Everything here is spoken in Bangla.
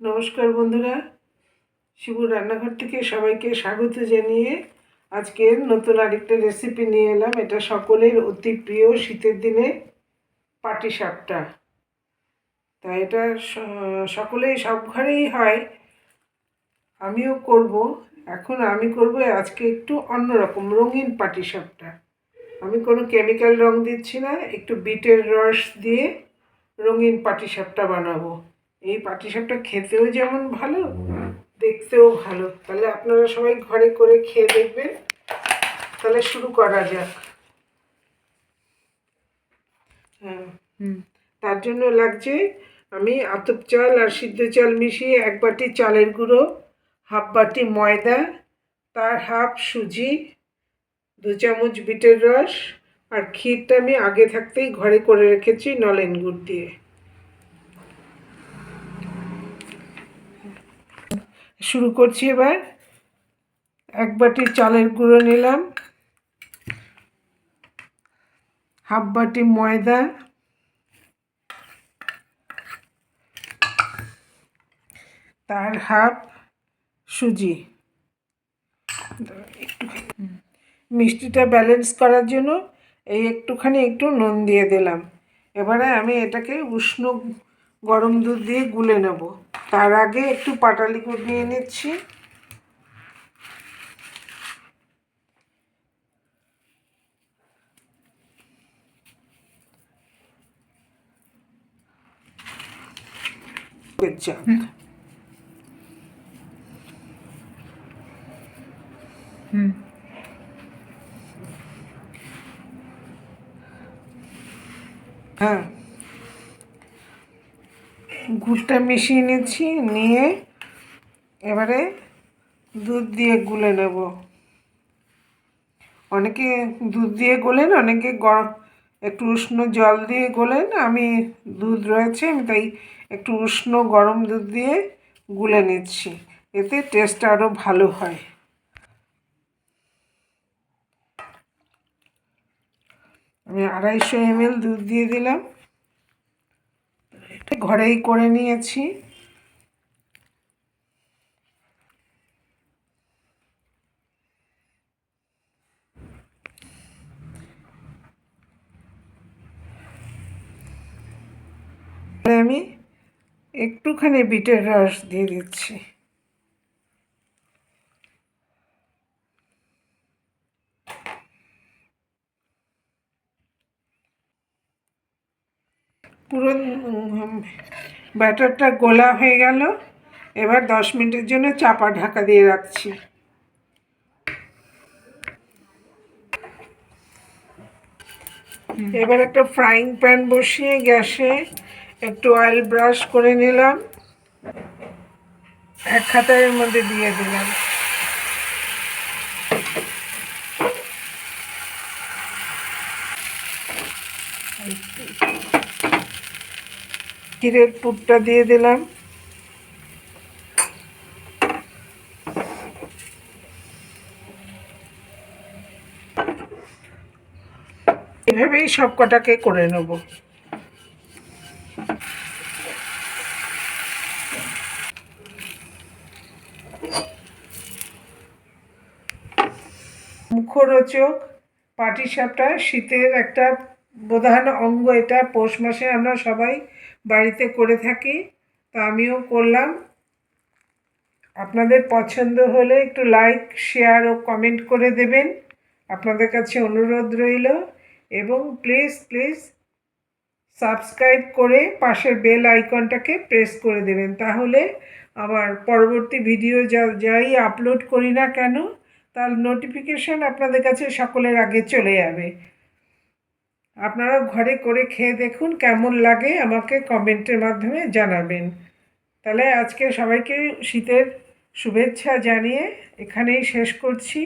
নমস্কার বন্ধুরা। শিবুর রান্নাঘর থেকে সবাইকে স্বাগত জানিয়ে আজকের নতুন আরেকটা রেসিপি নিয়ে এলাম। এটা সকলের অতি প্রিয় শীতের দিনে পাটি সাপটা তা এটা সকলেই, সব ঘরেই হয়। আমিও করব। এখন আমি করব আজকে একটু অন্যরকম রঙিন পাটি সাপটা আমি কোনো কেমিক্যাল রং দিচ্ছি না, একটু বিটের রস দিয়ে রঙিন পাটিসাপটা বানাবো। এই পাটিসাপটা খেতেও যেমন ভালো দেখতেও ভালো। তাহলে আপনারা সবাই ঘরে করে খেয়ে দেখবেন। তাহলে শুরু করা যাক। হ্যাঁ। তার জন্য লাগছে আমি আতপ চাল আর সিদ্ধ চাল মিশিয়ে এক বাটি চালের গুঁড়ো হাফ বাটি ময়দা তার হাফ সুজি দু চামচ বিটের রস আর ক্ষীরটা আমি আগে থাকতেই ঘরে করে রেখেছি নলেন গুড় দিয়ে। শুরু করছি এবার। এক বাটি চালের গুঁড়ো নিলাম। হাফ বাটি ময়দা। তার হাফ সুজি। মিষ্টিটা ব্যালেন্স করার জন্য এই একটুখানি একটু নুন দিয়ে দিলাম। এবারে আমি এটাকে উষ্ণ গরম দুধ দিয়ে গুলে নেব। তার আগে একটু পাটালি গুড় নিয়ে নিচ্ছি। হুম। হ্যাঁ। গুড়টা মিশিয়ে নিচ্ছি, নিয়ে এবারে দুধ দিয়ে গুলে নেব। অনেকে দুধ দিয়ে গোলেন, অনেকে গরম একটু উষ্ণ জল দিয়ে গোলেন। আমি দুধ রয়েছে, আমি তাই একটু উষ্ণ গরম দুধ দিয়ে গুলে নিচ্ছি। এতে টেস্ট আরও ভালো হয়। আমি আড়াইশো এমএল দুধ দিয়ে দিলাম। ঘরেই করে নিয়েছি। আমি একটুখানি বিটের রস দিয়ে দিচ্ছি। পুরো ব্যাটারটা গোলা হয়ে গেল। এবার দশ মিনিটের জন্য চাপা ঢাকা দিয়ে রাখছি। এবার একটা ফ্রাইং প্যান বসিয়ে গ্যাসে একটু অয়েল ব্রাশ করে নিলাম। এক খাতারের মধ্যে দিয়ে দিলাম। ক্ষীরের পুরটা দিয়ে দিলাম। এভাবেই সব কটাকে করে নেব। মুখরোচক পাটিসাপটা শীতের একটা প্রধান অঙ্গ এটা। পৌষ মাসে আমরা সবাই বাড়িতে করে থাকি, তা আমিও করলাম। আপনাদের পছন্দ হলে একটু লাইক শেয়ার ও কমেন্ট করে দেবেন। আপনাদের কাছে অনুরোধ রইল এবং প্লিজ প্লিজ সাবস্ক্রাইব করে পাশের বেল আইকনটাকে প্রেস করে দেবেন। তাহলে আমার পরবর্তী ভিডিও যা, যাই আপলোড করি না কেন, তার নোটিফিকেশান আপনাদের কাছে সকলের আগে চলে যাবে। আপনারা ঘরে করে খেয়ে দেখুন কেমন লাগে, আমাকে কমেন্টের মাধ্যমে জানাবেন। তাহলে আজকে সবাইকে শীতের শুভেচ্ছা জানিয়ে এখানেই শেষ করছি।